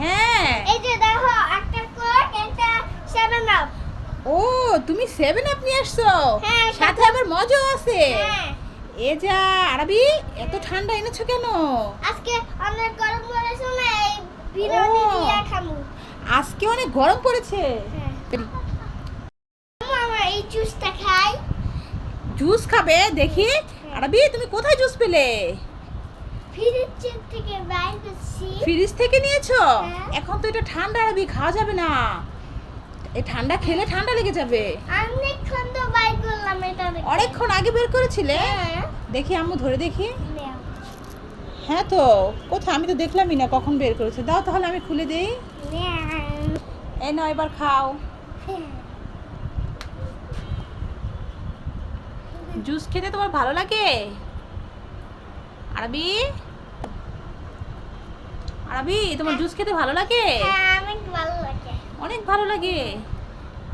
হ্যাঁ। এই যে দেখো একটা কোক একটা সেভেন আপ ও তুমি সেভেন আপ নিয়ে আসছো? হ্যাঁ, সাথে আবার মজাও আছে। হ্যাঁ। এ যা আরবি এত ঠান্ডা এনেছো কেন? আজকে অনেক গরম পড়েছে না এই বিরিয়ানি দিয়ে আজকে অনেক গরম পড়েছে। হ্যাঁ। আমরা এই জুসটা খাই। জুস খাবে দেখি। আরবি তুমি কোথায় জুস পেলে ফ্রিজের থেকে বাইর করছি ফ্রিজ থেকে নিয়েছো? হ্যাঁ। এখন তো এটা ঠান্ডা আরবি খাওয়া যাবে না। এই ঠান্ডা খেলে ঠান্ডা লেগে যাবে। অনেকক্ষণ তো বাইর করলাম এটা। অনেকক্ষণ আগে বের করেছিলে? হ্যাঁ। দেখি আম্মু ধরে দেখি। হ্যাঁ তো কোথায়? আমি তো দেখলামই না কখন বের করেছে। দাও তাহলে আমি খুলে দিই। এই নাও এবার খাও। জুস খেতে তোমার ভালো লাগে? আরবি? আরবি তোমার জুস খেতে ভালো লাগে? হ্যাঁ অনেক ভালো লাগে। অনেক ভালো লাগে।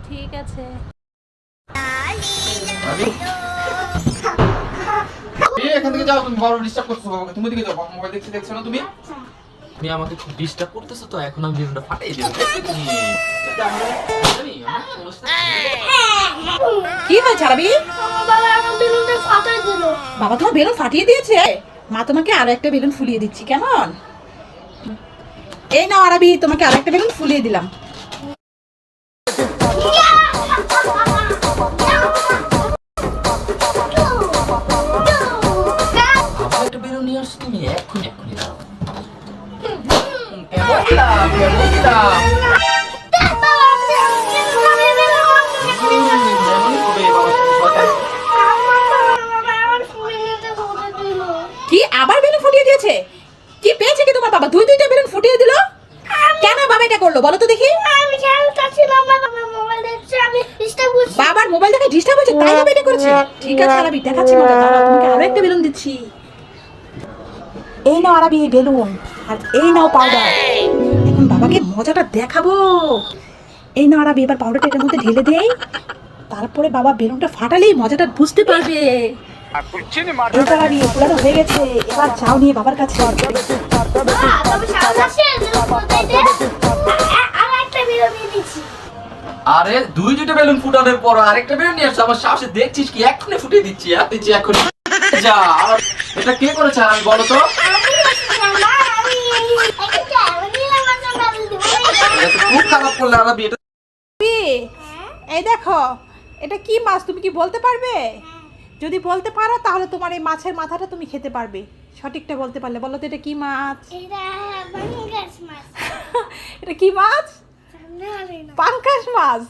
ঠিক আছে। এই এখান থেকে যাও তুমি বড় ডিস্টার্ব করছ বাবাকে। তুমি দিকে যাও বাবা মোবাইল দেখছি দেখছ না তুমি? তুমি আমাকে খুব ডিস্টার্ব করতেছো তো এখন আমি ফাটাই দেবো। অনুষ্ঠান- কি হয়েছে আরবি বাবা আমার বেলুনটা ফাটাই দিল। বাবা তোমার বেলুন ফাটিয়ে দিয়েছে? মা তোমাকে আরও একটা বেলুন ফুলিয়ে দিচ্ছি কেমন? এই নাও আরবি তোমাকে আরেকটা বেলুন ফুলিয়ে দিলাম। কি আবার বেলুন ফুটিয়ে দিয়েছে? কি পেয়েছে কি তোমার বাবা? দুই দুইটা বেলুন ফুটিয়ে দিল। এটা করল? বলো তো দেখি। বাবার মোবাইল দেখে ডিস্টার্ব হয়েছে তাই বাবা এটা করেছে? ঠিক আছে আরবি দেখাচ্ছি মজা দাঁড়াও তোমাকে আরও একটা বেলুন দিচ্ছি। এই নাও আরবি এই বেলুন আর এই নাও পাউডার এখন বাবাকে মজাটা দেখাবো। এই নাও আরবি এবার পাউডারটা এটার মধ্যে ঢেলে দেই। তারপরে বাবা বেলুনটা ফাটালেই মজাটা বুঝতে পারবে। এবার আরবি পুরানো হয়ে গেছে। এবার যাও নিয়ে বাবার কাছে। আরে দুই দুটো বেলুন ফুটানোর পর আরেকটা বেলুন নিয়ে আসছো। আমার সাহসে দেখছিস কি? এক্ষুনি ফুটিয়ে দিচ্ছি হ্যাঁ? দিচ্ছি এখন যা এটা কে করেছে আর আমি বলো তো? খুব খারাপ করলে আরবি এটা এই দেখো এটা কি মাছ? তুমি কি বলতে পারবে? যদি বলতে পারো তাহলে তোমার এই মাছের মাথাটা তুমি খেতে পারবে। সঠিকটা বলতে পারলে। বলো তো এটা কি মাছ। এটা কি মাছ? পাঙ্কাশ মাছ?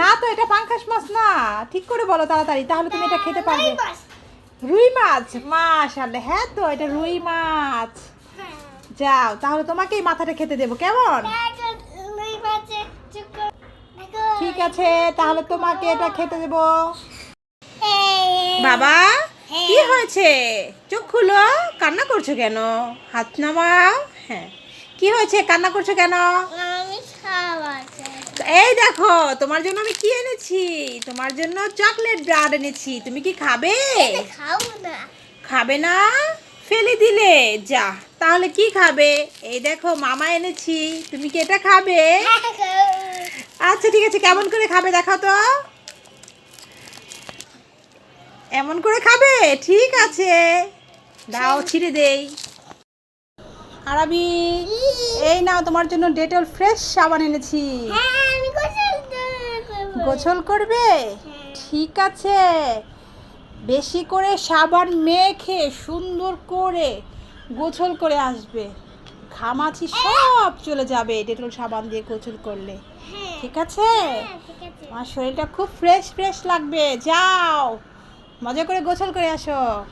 না তো এটা পাঙ্কাশ মাছ না। ঠিক করে বলো তাড়াতাড়ি তাহলে তুমি এটা খেতে পারবে। রুই মাছ। মাশাআল্লাহ হ্যাঁ তো এটা রুই মাছ। যাও তাহলে তোমাকে এই মাথাটা খেতে দেবো কেমন? ঠিক আছে তাহলে তোমাকে এটা খেতে দেবো। বাবা কি হয়েছে? চোখ খুলো কান্না করছ কেন? হাত নামাও। হ্যাঁ। কি হয়েছে? কান্না করছ কেন? এই দেখো তোমার জন্য আমি কি এনেছি? তোমার জন্য চকলেট ব্রাড এনেছি। তুমি কি খাবে? খাব না। খাবে না? ফেলে দিলে। যা তাহলে কি খাবে? এই দেখো মামা এনেছি। তুমি কি এটা খাবে? আচ্ছা ঠিক আছে কেমন করে খাবে দেখাও তো। এমন করে খাবে? ঠিক আছে। দাও ছিঁড়ে দেই। আরবি এই নাও তোমার জন্য ডেটল ফ্রেশ সাবান এনেছি হ্যাঁ আমি গোসল করব। গোসল করবে? ঠিক আছে। বেশি করে সাবান মেখে সুন্দর করে গোছল করে আসবে। ঘামাচি সব চলে যাবে ডেটল সাবান দিয়ে গোছল করলে। হ্যাঁ। ঠিক আছে? হ্যাঁ, ঠিক আছে। আমার শরীরটা খুব ফ্রেশ ফ্রেশ লাগবে। যাও। মজা করে গোছল করে আসো।